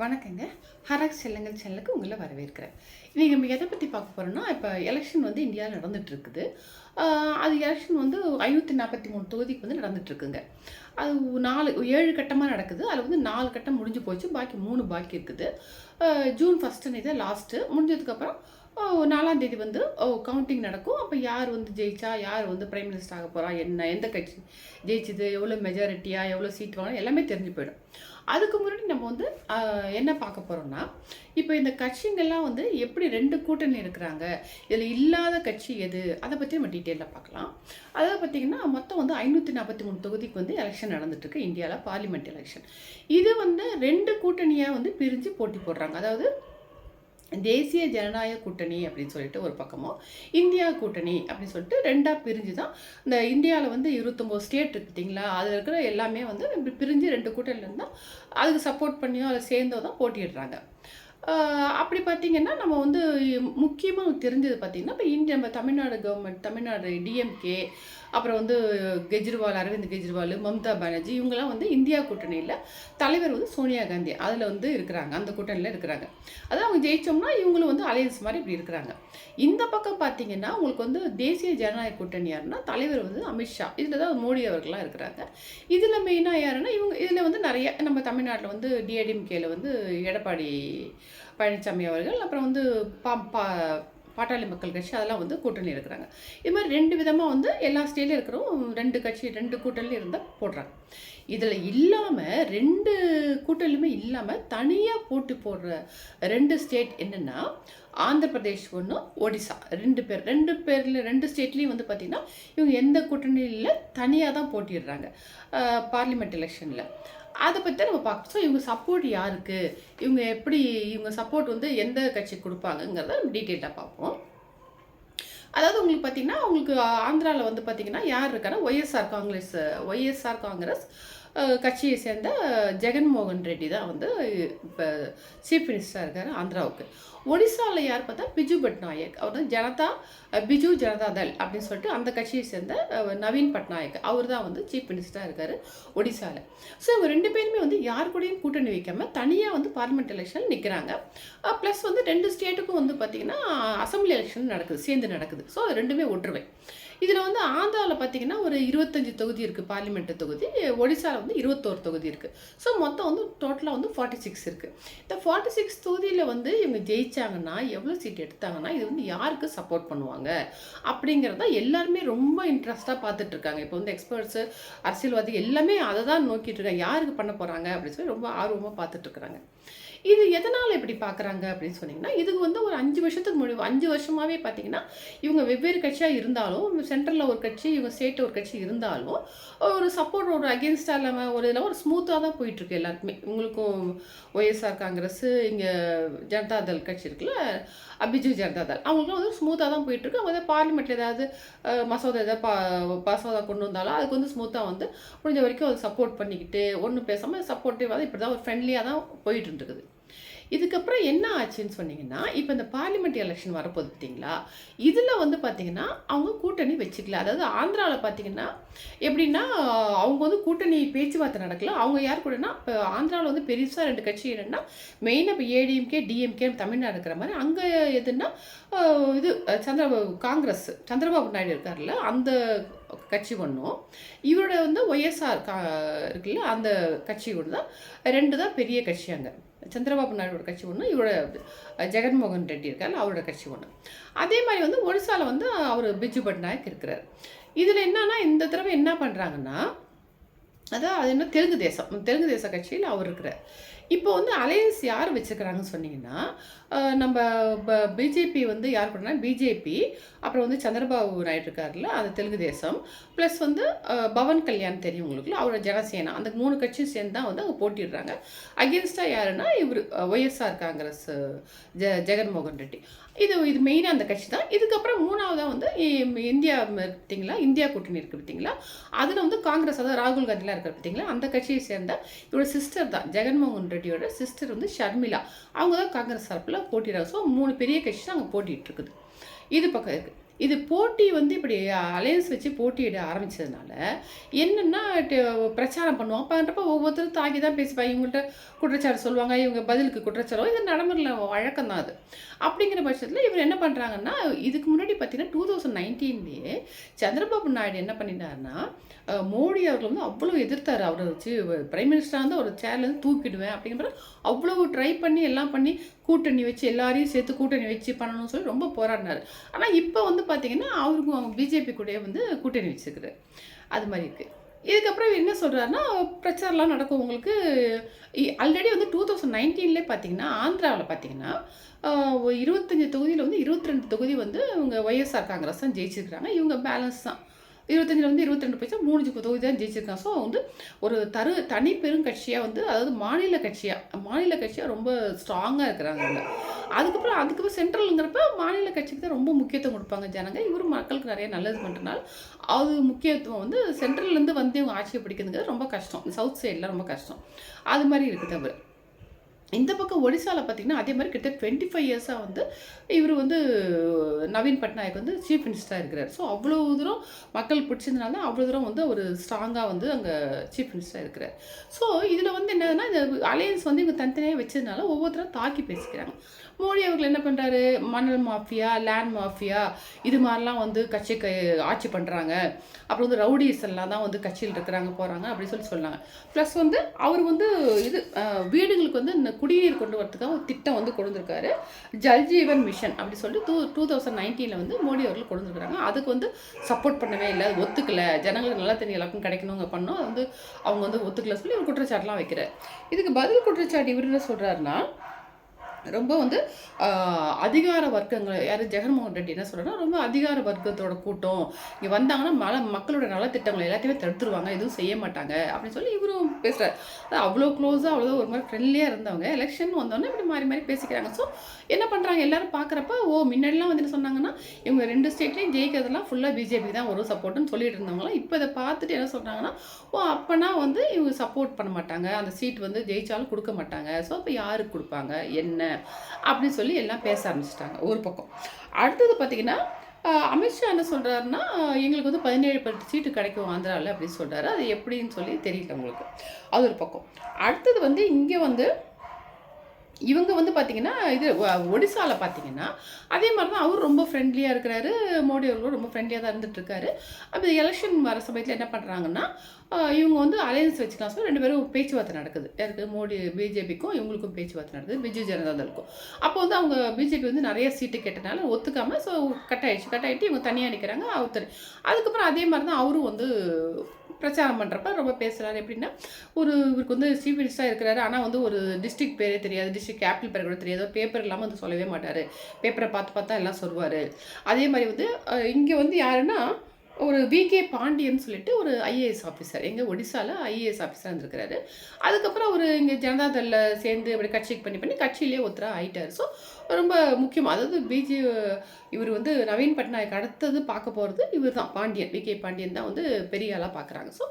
வணக்கங்க. ஹரக் செல்லங்கள் சேனலுக்கு உங்களை வரவேற்கிறேன். இன்றைக்கி நம்ம எதை பற்றி பார்க்க போகிறோம்னா இப்போ எலெக்ஷன் வந்து இந்தியாவில் நடந்துட்டு இருக்குது அது எலெக்ஷன் வந்து ஐநூற்றி நாற்பத்தி மூணு தொகுதிக்கு வந்து நடந்துட்டு இருக்குங்க அது நாலு ஏழு கட்டமாக நடக்குது. அதில் வந்து நாலு கட்டம் முடிஞ்சு போச்சு. பாக்கி மூணு பாக்கி இருக்குது. ஜூன் ஃபஸ்ட்டு தான் லாஸ்ட்டு முடிஞ்சதுக்கப்புறம் நாலாந்தேதி வந்து கவுண்டிங் நடக்கும். அப்போ யார் வந்து ஜெயிச்சா யார் வந்து பிரைம் மினிஸ்டர் ஆக போகிறா என்ன எந்த கட்சி ஜெயிச்சது எவ்வளோ மெஜாரிட்டியாக எவ்வளோ சீட் வாங்கணும் எல்லாமே தெரிஞ்சு போயிடும். அதுக்கு முன்னாடி நம்ம வந்து என்ன பார்க்க போகிறோம்னா இப்போ இந்த கட்சிங்கள்லாம் வந்து எப்படி ரெண்டு கூட்டணி இருக்கிறாங்க இதில் இல்லாத கட்சி எது அதை பற்றி நம்ம டீட்டெயிலாக பார்க்கலாம். அதாவது பார்த்திங்கன்னா மொத்தம் வந்து ஐநூற்றி நாற்பத்தி மூணு தொகுதிக்கு வந்து எலெக்ஷன் நடந்துட்டுருக்கு இந்தியாவில் பார்லிமெண்ட் எலெக்ஷன் இது வந்து ரெண்டு கூட்டணியாக வந்து பிரிஞ்சு போட்டி போடுறாங்க. அதாவது தேசிய ஜனநாயக கூட்டணி அப்படின்னு சொல்லிட்டு ஒரு பக்கமும் இந்தியா கூட்டணி அப்படின்னு சொல்லிட்டு ரெண்டாக பிரிஞ்சு தான் இந்த இந்தியாவில் வந்து இருபத்தொம்போது ஸ்டேட் இருக்குதுங்களா அதில் இருக்கிற எல்லாமே வந்து பிரிஞ்சு ரெண்டு கூட்டணியில் இருந்தால் அதுக்கு சப்போர்ட் பண்ணியோ அதை சேர்ந்தோ தான் போட்டியிடுறாங்க. அப்படி பார்த்திங்கன்னா நம்ம வந்து முக்கியமாக தெரிஞ்சது பார்த்திங்கன்னா இப்போ இந்திய நம்ம தமிழ்நாடு கவர்மெண்ட் தமிழ்நாடு டிஎம்கே அப்புறம் வந்து கெஜ்ரிவால் அரவிந்த் கெஜ்ரிவால் மம்தா பானர்ஜி இவங்கெல்லாம் வந்து இந்தியா கூட்டணியில் தலைவர் வந்து சோனியா காந்தி. அதில் வந்து இருக்கிறாங்க. அந்த கூட்டணியில் இருக்கிறாங்க. அதான் அவங்க ஜெயிச்சோம்னா இவங்களும் வந்து அலையன்ஸ் மாதிரி இப்படி இருக்கிறாங்க. இந்த பக்கம் பார்த்தீங்கன்னா உங்களுக்கு வந்து தேசிய ஜனநாயக கூட்டணி யாருன்னா தலைவர் வந்து அமித்ஷா இதில் தான் மோடி அவர்கள்லாம் இருக்கிறாங்க. இதில் மெயினாக யாருன்னா இவங்க இதில் வந்து நிறைய நம்ம தமிழ்நாட்டில் வந்து டிஏடிஎம்கேயில் வந்து எடப்பாடி பழனிசாமி அவர்கள் அப்புறம் வந்து பா பா பாட்டாளி மக்கள் கட்சி அதெல்லாம் வந்து கூட்டணி இருக்கிறாங்க. இது மாதிரி ரெண்டு விதமாக வந்து எல்லா ஸ்டேட்லையும் இருக்கிறோம் ரெண்டு கட்சி ரெண்டு கூட்டணி இருந்தால் போடுறாங்க. இதில் இல்லாமல் ரெண்டு கூட்டணியுமே இல்லாமல் தனியாக போட்டி போடுற ரெண்டு ஸ்டேட் என்னென்னா ஆந்திர பிரதேஷ் ஒன்று ஒடிசா. ரெண்டு பேர் ரெண்டு பேரில் ரெண்டு ஸ்டேட்லேயும் வந்து பார்த்திங்கன்னா இவங்க எந்த கூட்டணியில் தனியாக தான் போட்டிடுறாங்க பார்லிமெண்ட் எலெக்ஷனில். அதை பற்றி தான் நம்ம பார்க்கணும் ஸோ இவங்க சப்போர்ட் யாருக்கு? இவங்க எப்படி இவங்க சப்போர்ட் வந்து எந்த கட்சிக்கு கொடுப்பாங்கங்கிறத டீட்டெயிலாக பார்ப்போம். அதாவது உங்களுக்கு பார்த்தீங்கன்னா உங்களுக்கு ஆந்திராவில் வந்து பார்த்தீங்கன்னா யார் இருக்கான்னா ஒய்எஸ்ஆர் காங்கிரஸ் ஒய்எஸ்ஆர் காங்கிரஸ் கட்சியை சேர்ந்த ஜெகன்மோகன் ரெட்டி தான் வந்து இப்போ சீஃப் மினிஸ்டராக இருக்கார் ஆந்திராவுக்கு. ஒடிசாவில் யார் பார்த்தா பிஜு பட்நாயக். அவர் தான் ஜனதா பிஜு ஜனதா தள் அப்படின்னு சொல்லிட்டு அந்த கட்சியை சேர்ந்த நவீன் பட்நாயக். அவர் தான் வந்து சீஃப் மினிஸ்டராக இருக்கார் ஒடிசாவில் ஸோ இவங்க ரெண்டு பேருமே வந்து யார் கூடயும் கூட்டணி வைக்காமல் தனியாக வந்து பார்லிமெண்ட் எலெக்ஷன் நிற்கிறாங்க ப்ளஸ் வந்து ரெண்டு ஸ்டேட்டுக்கும் வந்து பார்த்திங்கன்னா அசம்பிளி எலெக்ஷன் நடக்குது சேர்ந்து நடக்குது. ஸோ ரெண்டுமே ஒற்றுமை. இதில் வந்து ஆந்திராவில் பார்த்தீங்கன்னா ஒரு இருபத்தஞ்சி தொகுதி இருக்குது பார்லிமெண்ட் தொகுதி. ஒடிசாவில் வந்து இருபத்தோரு தொகுதி இருக்குது ஸோ மொத்தம் வந்து டோட்டலாக வந்து ஃபார்ட்டி சிக்ஸ் இருக்குது இந்த ஃபார்ட்டி சிக்ஸ் தொகுதியில் வந்து இவங்க ஜெயிச்சாங்கன்னா எவ்வளோ சீட் எடுத்தாங்கன்னா இது வந்து யாருக்கு சப்போர்ட் பண்ணுவாங்க? அப்படிங்கிறத எல்லாருமே ரொம்ப இன்ட்ரெஸ்ட்டாக பார்த்துட்டு இருக்காங்க. இப்போ வந்து எக்ஸ்பர்ட்ஸு அரசியல்வாதி எல்லாமே அதை தான் நோக்கிட்டு இருக்காங்க. யாருக்கு பண்ண போகிறாங்க அப்படின்னு சொல்லி ரொம்ப ஆர்வமாக பார்த்துட்டு இருக்கிறாங்க. இது எதனால் இப்படி பார்க்குறாங்க அப்படின்னு சொன்னிங்கன்னா இதுக்கு வந்து ஒரு அஞ்சு வருஷத்துக்கு முடிவு அஞ்சு வருஷமாகவே பார்த்தீங்கன்னா இவங்க வெவ்வேறு கட்சியாக இருந்தாலும் சென்ட்ரலில் ஒரு கட்சி இவங்க ஸ்டேட்டில் ஒரு கட்சி இருந்தாலும் ஒரு சப்போர்ட் ஒரு அகேன்ஸ்டாக இல்லாமல் ஒரு இதில் ஒரு ஸ்மூத்தாக தான் போயிட்டுருக்கு எல்லாருக்குமே. உங்களுக்கும் ஒய்எஸ்ஆர் காங்கிரஸ் இங்கே ஜனதாதள் கட்சி இருக்குல்ல அபிஜு ஜனதாதள் அவங்களுக்குலாம் வந்து ஸ்மூத்தாக தான் போயிட்டுருக்கு அவங்க வந்து பார்லிமெண்ட்டில் ஏதாவது மசோதா ஏதாவது பா மசோதா கொண்டு வந்தாலும் அதுக்கு வந்து ஸ்மூத்தாக வந்து முடிஞ்ச வரைக்கும் அதை சப்போர்ட் பண்ணிக்கிட்டு ஒன்றும் பேசாமல் சப்போர்ட்டிவாக இப்படி தான் ஒரு ஃப்ரெண்ட்லியாக தான் போயிட்டு இருக்குது இதுக்கப்புறம் என்ன ஆச்சுன்னு சொன்னீங்கன்னா இப்போ இந்த பார்லிமெண்ட் எலெக்ஷன் வரப்போகுது பார்த்தீங்களா? இதில் வந்து பார்த்தீங்கன்னா அவங்க கூட்டணி வச்சுக்கல. அதாவது ஆந்திராவில் பார்த்தீங்கன்னா எப்படின்னா அவங்க வந்து கூட்டணி பேச்சுவார்த்தை நடக்கல. அவங்க யார் கூடனா இப்போ ஆந்திராவில் வந்து பெருசாக ரெண்டு கட்சி என்னென்னா மெயினாக இப்போ ஏடிஎம்கே டிஎம்கே தமிழ்நாடு இருக்கிற மாதிரி. அங்கே எதுன்னா இது சந்திரபாபு காங்கிரஸ் சந்திரபாபு நாயுடு இருக்கார்ல அந்த கட்சி ஒன்றும் இவரோட வந்து ஒய்எஸ்ஆர் கா இருக்குல்ல அந்த கட்சி ஒன்று தான் ரெண்டு தான் பெரிய கட்சி அங்கே. சந்திரபாபு நாயுடோட கட்சி ஒன்று இவரோட ஜெகன்மோகன் ரெட்டி இருக்கார் அவரோட கட்சி ஒன்று அதே மாதிரி வந்து ஒடிசாவில் வந்து அவர் பிஜு பட்நாயக் இருக்கிறார். இதில் என்னன்னா இந்த தடவை என்ன பண்ணுறாங்கன்னா அதான் அது என்ன தெலுங்கு தேசம். தெலுங்கு தேச கட்சியில் அவர் இருக்கிறார். இப்போ வந்து அலையன்ஸ் யார் வச்சுருக்கிறாங்கன்னு சொன்னீங்கன்னா நம்ம நம்ம பிஜேபி வந்து யார் கூடனா பிஜேபி அப்புறம் வந்து சந்திரபாபு நாயுடு இருக்கார்ல அது தெலுங்கு தேசம். ப்ளஸ் வந்து பவன் கல்யாண் தெரியும் உங்களுக்குல அவரோட ஜனசேனா. அந்த மூணு கட்சியும் சேர்ந்து தான் வந்து அவங்க போட்டிடுறாங்க அகேன்ஸ்டாக யாருன்னா இவர் ஒய்எஸ்ஆர் காங்கிரஸ் ஜ ஜெகன்மோகன் ரெட்டி. இது இது மெயினாக அந்த கட்சி தான். இதுக்கப்புறம் மூணாவதாக வந்து இந்தியா பார்த்தீங்களா இந்தியா கூட்டணி இருக்குது பார்த்தீங்களா அதில் வந்து காங்கிரஸ் அதாவது ராகுல் காந்திலாம் இருக்கிற பார்த்தீங்களா அந்த கட்சியை சேர்ந்த இவரோட சிஸ்டர் தான் ஜெகன்மோகன் ரெட்டியோட சிஸ்டர் வந்து ஷர்மிளா. அவங்க தான் காங்கிரஸ் தரப்பில் போட்டிடுறாங்க ஸோ மூணு பெரிய கட்சி தான் அங்கே போட்டிகிட்டு இருக்குது இது பக்கம் இருக்குது இது போட்டி வந்து இப்படி அலையன்ஸ் வச்சு போட்டியிட ஆரம்பித்ததுனால என்னென்னா பிரச்சாரம் பண்ணுவோம். அப்போன்றப்ப ஒவ்வொருத்தரும் தாக்கி தான் பேசிப்பாங்க இவங்கள்ட்ட குற்றச்சாட்டு சொல்லுவாங்க இவங்க பதிலுக்கு குற்றச்சாட்டு இது நடைமுறையில் வழக்கம் தான் அது. அப்படிங்கிற பட்சத்தில் இவர் என்ன பண்ணுறாங்கன்னா இதுக்கு முன்னாடி பார்த்தீங்கன்னா டூ தௌசண்ட் நைன்டீன்லேயே சந்திரபாபு நாயுடு என்ன பண்ணிட்டாருன்னா மோடி அவர்கள் வந்து அவ்வளோ எதிர்த்தார். அவரை வச்சு பிரைம் மினிஸ்டராக வந்து ஒரு சேர்லேருந்து தூக்கிடுவேன் அப்படிங்கிற அவ்வளோ ட்ரை பண்ணி எல்லாம் பண்ணி கூட்டணி வச்சு எல்லாரையும் சேர்த்து கூட்டணி வச்சு பண்ணணும்னு சொல்லி ரொம்ப போராடினார். ஆனால் இப்போ வந்து பார்த்தீங்கன்னா அவருக்கும் அவங்க பிஜேபி கூட வந்து கூட்டணி வச்சுருக்குது அது மாதிரி இருக்குது இதுக்கப்புறம் இவர் என்ன சொல்கிறாருன்னா பிரச்சாரம்லாம் நடக்கும் உங்களுக்கு ஆல்ரெடி வந்து டூ தௌசண்ட் நைன்டீன்லேயே பார்த்தீங்கன்னா ஆந்திராவில் பார்த்தீங்கன்னா இருபத்தஞ்சி தொகுதியில் வந்து இருபத்தி ரெண்டு தொகுதி வந்து இவங்க ஒய்எஸ்ஆர் காங்கிரஸ் தான் ஜெயிச்சிருக்கிறாங்க. இவங்க பேலன்ஸ் தான் இருபத்தஞ்சில் வந்து இருபத்தி ரெண்டு பைசா மூணு தொகுதி தான் ஜெயிச்சிருக்கான் ஸோ வந்து ஒரு தரு தனி பெரும் கட்சியாக வந்து அதாவது மாநில கட்சியாக மாநில கட்சியாக ரொம்ப ஸ்ட்ராங்காக இருக்கிறாங்க அவங்க. அதுக்கப்புறம் அதுக்கப்புறம் சென்ட்ரலுங்கிறப்ப மாநில கட்சிக்கு தான் ரொம்ப முக்கியத்துவம் கொடுப்பாங்க ஜனங்க. இவரும் மக்களுக்கு நிறைய நல்லது பண்ணுறனால அது முக்கியத்துவம் வந்து சென்ட்ரல்லேருந்து வந்து இவங்க ஆட்சியை பிடிக்கிறதுங்கிறது ரொம்ப கஷ்டம். சவுத் சைடில் ரொம்ப கஷ்டம். அது மாதிரி இருக்குது தவிர. இந்த பக்கம் ஒடிசாவில் பார்த்தீங்கன்னா அதே மாதிரி கிட்ட டுவெண்ட்டி ஃபைவ் இயர்ஸாக வந்து இவர் வந்து நவீன் பட்நாயக் வந்து சீஃப் மினிஸ்டராக இருக்கிறார். ஸோ அவ்வளோ தூரம் மக்கள் பிடிச்சதுனால தான் அவ்வளோ தூரம் வந்து ஒரு ஸ்ட்ராங்காக வந்து அங்கே சீஃப் மினிஸ்டராக இருக்கிறார். ஸோ இதில் வந்து என்னதுன்னா இந்த அலையன்ஸ் வந்து இவங்க தனித்தனியாக வச்சதுனால ஒவ்வொருத்தரும் தாக்கி பேசிக்கிறாங்க. மோடி அவர்கள் என்ன பண்ணுறாரு மணல் மாஃபியா லேண்ட் மாஃபியா இது மாதிரிலாம் வந்து கட்சி க ஆட்சி பண்ணுறாங்க அப்புறம் வந்து ரவுடிஸ் எல்லாம் தான் வந்து கட்சியில் இருக்கிறாங்க போகிறாங்க அப்படின்னு சொல்லி சொன்னாங்க. ப்ளஸ் வந்து அவர் வந்து இது வீடுகளுக்கு வந்து இந்த குடிநீர் கொண்டு வரதுக்காக ஒரு திட்டம் வந்து கொண்டு வந்திருக்காரு ஜல்ஜீவன் மிஷன் அப்படி சொல்லி டூ டூ தௌசண்ட் நைன்டீனில் வந்து மோடி அவர்கள் கொண்டு வந்திருக்காங்க அதுக்கு வந்து சப்போர்ட் பண்ணவே இல்லை. அது ஒத்துக்கல. ஜனங்களுக்கு நல்ல தண்ணி எல்லாருக்கும் கிடைக்கணுங்க பண்ணோம். அது வந்து அவங்க வந்து ஒத்துக்கல சொல்லி ஒரு குற்றச்சாட்டுலாம் வைக்கிறார். இதுக்கு பதில் குற்றச்சாட்டு இவர் என்ன சொல்கிறாருன்னா ரொம்ப வந்து அதிகார வர்க்கங்கள் யார் ஜெகன்மோகன் ரெட்டி என்ன சொல்கிறேன்னா ரொம்ப அதிகார வர்க்கத்தோட கூட்டம். இங்கே வந்தாங்கன்னா மல மக்களோட நலத்திட்டங்களை எல்லாத்தையுமே தடுத்துருவாங்க எதுவும் செய்ய மாட்டாங்க அப்படின்னு சொல்லி இவரும் பேசுகிறார் அவ்வளோ க்ளோஸாக அவ்வளோ ஒரு மாதிரி ஃப்ரெண்ட்லியாக இருந்தவங்க எலெக்ஷன் வந்தோடனே இப்படி மாறி மாறி பேசிக்கிறாங்க. ஸோ என்ன பண்ணுறாங்க எல்லாரும் பார்க்குறப்ப ஓ முன்னாடிலாம் வந்து என்ன சொன்னாங்கன்னா இவங்க ரெண்டு ஸ்டேட்லேயும் ஜெயிக்கிறதெல்லாம் ஃபுல்லாக பிஜேபி தான் வரும் சப்போர்ட்டுன்னு சொல்லிட்டு இருந்தவங்களாம் இப்போ இதை பார்த்துட்டு என்ன சொல்கிறாங்கன்னா ஓ அப்போனா வந்து இவங்க சப்போர்ட் பண்ண மாட்டாங்க. அந்த சீட் வந்து ஜெயிச்சாலும் கொடுக்க மாட்டாங்க. ஸோ அப்போ யாருக்கு கொடுப்பாங்க? என்ன? அப்படின்னு சொல்லி எல்லாம் பேச ஆரம்பிச்சிட்டாங்க ஒரு பக்கம். அடுத்தது பார்த்தீங்கன்னா அமித்ஷா என்ன சொல்கிறாருன்னா எங்களுக்கு வந்து பதினேழு பத்து சீட்டு கிடைக்கும் ஆந்திராவில் அப்படின்னு சொல்கிறாரு அது எப்படின்னு சொல்லி தெரியல உங்களுக்கு. அது ஒரு பக்கம். அடுத்தது வந்து இங்கே வந்து இவங்க வந்து பார்த்திங்கன்னா இது ஒடிசாவில் பார்த்தீங்கன்னா அதே மாதிரி தான் அவர் ரொம்ப ஃப்ரெண்ட்லியாக இருக்கிறாரு. மோடி அவர்களும் ரொம்ப ஃப்ரெண்ட்லியாக தான் இருந்துகிட்ருக்காரு அப்போ எலெக்ஷன் வர சமயத்தில் என்ன பண்ணுறாங்கன்னா இவங்க வந்து அலையன்ஸ் வச்சுக்கலாம் சார் ரெண்டு பேரும் பேச்சுவார்த்தை நடக்குது. யாருக்கு? மோடி பிஜேபிக்கும் இவங்களுக்கும் பேச்சுவார்த்தை நடக்குது. பிஜு ஜனதா தளுக்கும் அப்போ வந்து அவங்க பிஜேபி வந்து நிறைய சீட்டு கேட்டனால ஒத்துக்காமல் ஸோ கட் ஆகிடுச்சு கட் ஆகிட்டு இவங்க தனியாக நிற்கிறாங்க அவர் அதுக்கப்புறம் அதே மாதிரி தான் அவரும் வந்து பிரச்சாரம் பண்ணுறப்ப ரொம்ப பேசுகிறாரு எப்படின்னா ஒரு இவருக்கு வந்து சீஃப் மினிஸ்டராக இருக்கிறாரு. ஆனால் வந்து ஒரு டிஸ்ட்ரிக்ட் பேரே தெரியாது. டிஸ்ட்ரிக்ட் கேபிட்டல் பேர் கூட தெரியாது. பேப்பர் இல்லாமல் வந்து சொல்லவே மாட்டார். பேப்பரை பார்த்து பார்த்தா எல்லாம் சொல்லுவார். அதே மாதிரி வந்து இங்கே வந்து யாருன்னா ஒரு விகே பாண்டியன் சொல்லிட்டு ஒரு ஐஏஎஸ் ஆஃபீஸர் எங்கள் ஒடிசாவில் ஐஏஎஸ் ஆஃபீஸராக இருந்திருக்கிறாரு அதுக்கப்புறம் அவர் இங்கே ஜனதாதளில் சேர்ந்து அப்படி கட்சிக்கு பண்ணி பண்ணி கட்சியிலே ஒருத்தராக ஆகிட்டார் ஸோ ரொம்ப முக்கியம். அதாவது பிஜே இவர் வந்து நவீன் பட்நாயக் அடுத்தது பார்க்க போகிறது இவர் தான் பாண்டியன் விகே பாண்டியன் தான் வந்து பெரிய ஆளாக பார்க்குறாங்க. ஸோ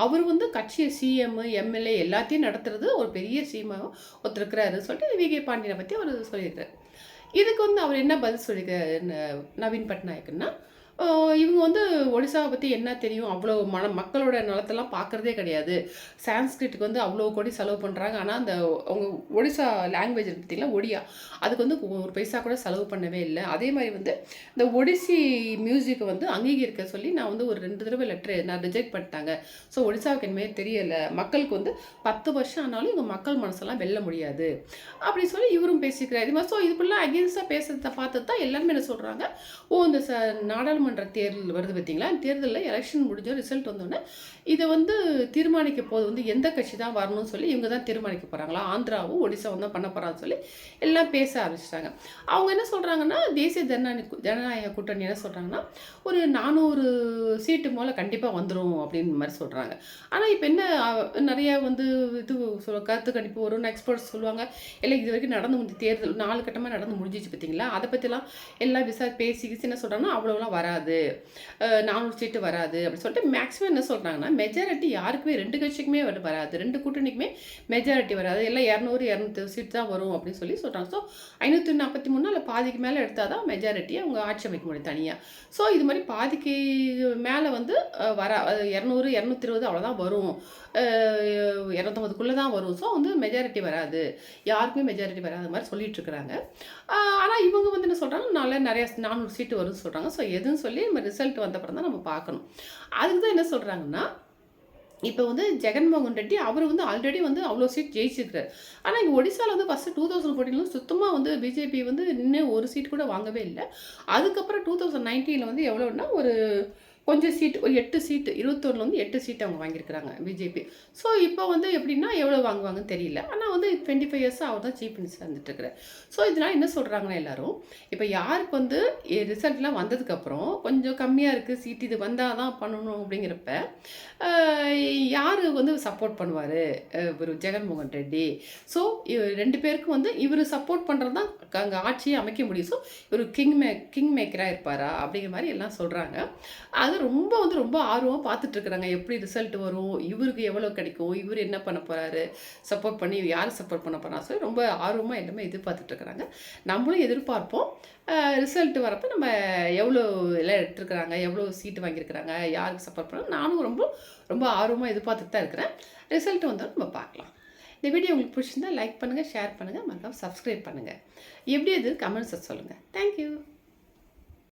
அவர் வந்து கட்சியை சிஎம் எம்எல்ஏ எல்லாத்தையும் நடத்துறது ஒரு பெரிய சிஎம் ஒருத்தர் இருக்கிறாரு சொல்லிட்டு விகே பாண்டியனை பற்றி அவர் சொல்லியிருக்காரு இதுக்கு வந்து அவர் என்ன பதில் சொல்லியிருக்காரு ந- நவீன் பட்நாயக்குன்னா இவங்க வந்து ஒடிசாவை பற்றி என்ன தெரியும்? அவ்வளோ மன மக்களோட நிலத்தெல்லாம் பார்க்குறதே கிடையாது. சான்ஸ்கிரிட்டுக்கு வந்து அவ்வளோ கோடி செலவு பண்ணுறாங்க ஆனால் அந்த அவங்க ஒடிசா லாங்குவேஜ் பற்றிலாம் பார்த்தீங்களா ஒடியா. அதுக்கு வந்து ஒரு பைசா கூட செலவு பண்ணவே இல்லை. அதே மாதிரி வந்து இந்த ஒடிசி மியூசிக்கை வந்து அங்கீகரிக்க சொல்லி நான் வந்து ஒரு ரெண்டு தடவை லெட்டர் நான் ரிஜெக்ட் பண்ணிட்டாங்க. ஸோ ஒடிசாவுக்கு இனிமேல் தெரியலை. மக்களுக்கு வந்து பத்து வருஷம் ஆனாலும் இவங்க மக்கள் மனசெல்லாம் வெல்ல முடியாது. அப்படி சொல்லி இவரும் பேசிக்கிறார். இது மாதிரி ஸோ இதுக்குள்ள அகேன்ஸ்டாக பேசுறதை பார்த்து தான் எல்லாருமே என்ன சொல்கிறாங்க ஓ இந்த ச நாடாளுமன்ற தேர்தல் வருது பார்த்தீங்களா? தேர்தலில் எலெக்ஷன் முடிஞ்ச ரிசல்ட் வந்தோடனே இதை வந்து தீர்மானிக்க போது வந்து எந்த கட்சி தான் வரணும்னு சொல்லி இவங்க தான் தீர்மானிக்க போகிறாங்களா ஆந்திராவும் ஒடிசாவும் தான் பண்ண போகிறான்னு சொல்லி எல்லாம் பேச ஆரம்பிச்சிட்டாங்க. அவங்க என்ன சொல்கிறாங்கன்னா தேசிய ஜனநாயக ஜனநாயக கூட்டணி என்ன சொல்கிறாங்கன்னா ஒரு நானூறு சீட்டு மேலே கண்டிப்பாக வந்துடும் அப்படின்னு மாதிரி சொல்கிறாங்க ஆனால் இப்போ என்ன நிறைய வந்து இது சொல்ல கருத்து கணிப்பு வரும் எக்ஸ்பர்ட்ஸ் சொல்லுவாங்க. இல்லை இது வரைக்கும் நடந்து முடிஞ்சு தேர்தல் நாலு கட்டமாக நடந்து முடிஞ்சிச்சு பார்த்தீங்களா அதை பற்றிலாம் எல்லாம் விசாரி பேசி என்ன சொல்கிறாங்கன்னா அவ்வளோலாம் வராது. நானூறு சீட்டு வராது அப்படின்னு சொல்லிட்டு மேக்ஸிமம் என்ன சொல்கிறாங்கன்னா மெஜாரிட்டி யாருக்குமே ரெண்டு கட்சிக்குமே வராது. ரெண்டு கூட்டணிக்குமே மெஜாரிட்டி வராது. எல்லாம் இரநூறு இரநூத்தி சீட் தான் வரும் அப்படின்னு சொல்லி சொல்கிறாங்க ஸோ ஐநூற்றி நாற்பத்தி மூணு இல்லை பாதிக்கு மேலே எடுத்தால் தான் மெஜாரிட்டி அவங்க ஆட்சி அமைக்க முடியும் தனியாக ஸோ இது மாதிரி பாதிக்கு மேலே வந்து வர இரநூறு இரநூத்தி இருபது அவ்வளோதான் வரும் இரநூத்தம்பதுக்குள்ளே தான் வரும். ஸோ வந்து மெஜாரிட்டி வராது. யாருக்குமே மெஜாரிட்டி வராத மாதிரி சொல்லிட்டு இருக்கிறாங்க. ஆனால் இவங்க வந்து என்ன சொல்கிறாங்க நல்ல நிறையா நானூறு சீட்டு வரும்னு சொல்கிறாங்க ஸோ எதுன்னு சொல்லி நம்ம ரிசல்ட் வந்தப்பறம் தான் நம்ம பார்க்கணும். அதுக்கு தான் என்ன சொல்கிறாங்கன்னா இப்போ வந்து ஜெகன்மோகன் ரெட்டி அவர் வந்து ஆல்ரெடி வந்து அவ்வளோ சீட் ஜெயிச்சிருக்காரு ஆனால் இங்கே ஒடிசாவில் வந்து ஃபஸ்ட்டு டூ தௌசண்ட் ஃபோர்டீனில் சுத்தமாக வந்து பிஜேபி வந்து இன்னும் ஒரு சீட் கூட வாங்கவே இல்லை. அதுக்கப்புறம் டூ தௌசண்ட் நைன்டீனில் வந்து எவ்வளோன்னா ஒரு கொஞ்சம் சீட் ஒரு எட்டு சீட்டு இருபத்தொன்னுலேருந்து எட்டு சீட் அவங்க வாங்கியிருக்கிறாங்க பிஜேபி ஸோ இப்போ வந்து எப்படின்னா எவ்வளோ வாங்குவாங்கன்னு தெரியல. ஆனால் வந்து டுவெண்ட்டி ஃபைவ் இயர்ஸாக அவர் தான் சீஃப் மினிஸ்டர் வந்துட்டுருக்காரு. ஸோ இதனால் என்ன சொல்கிறாங்கன்னா எல்லோரும் இப்போ யாருக்கு வந்து ரிசல்ட்லாம் வந்ததுக்கப்புறம் கொஞ்சம் கம்மியாக இருக்குது சீட் இது வந்தால் தான் பண்ணணும் அப்படிங்கிறப்ப யார் வந்து சப்போர்ட் பண்ணுவார்? இவர் ஜெகன்மோகன் ரெட்டி. ஸோ ரெண்டு பேருக்கும் வந்து இவர் சப்போர்ட் பண்ணுறது தான் அங்கே ஆட்சியை அமைக்க முடியும். ஸோ இவர் கிங் மே கிங் மேக்கராக இருப்பாரா அப்படிங்கிற மாதிரி எல்லாம் சொல்கிறாங்க அது ரொம்ப வந்து ரொம்ப ஆர்வமாக பார்த்துட்டு இருக்கிறாங்க. எப்படி ரிசல்ட் வரும்? இவருக்கு எவ்வளோ கிடைக்கும்? இவர் என்ன பண்ண போகிறாரு சப்போர்ட் பண்ணி யார் சப்போர்ட் பண்ண போகிறா சொல்லி ரொம்ப ஆர்வமாக எல்லாமே எதிர்பார்த்துட்டு இருக்கிறாங்க. நம்மளும் எதிர்பார்ப்போம். ரிசல்ட் வரப்போ நம்ம எவ்வளோ எல்லாம் எடுத்துருக்குறாங்க? எவ்வளோ சீட்டு வாங்கியிருக்கிறாங்க? யாருக்கு சப்போர்ட் பண்ண நானும் ரொம்ப ரொம்ப ஆர்வமாக எதிர்பார்த்துட்டு தான் இருக்கிறேன். ரிசல்ட் வந்தாலும் நம்ம பார்க்கலாம். இந்த வீடியோ உங்களுக்கு பிடிச்சிருந்தா லைக் பண்ணுங்கள் ஷேர் பண்ணுங்கள் மறக்காம சப்ஸ்கிரைப் பண்ணுங்கள் எப்படி அது கமெண்ட்ஸை சொல்லுங்கள் தேங்க்யூ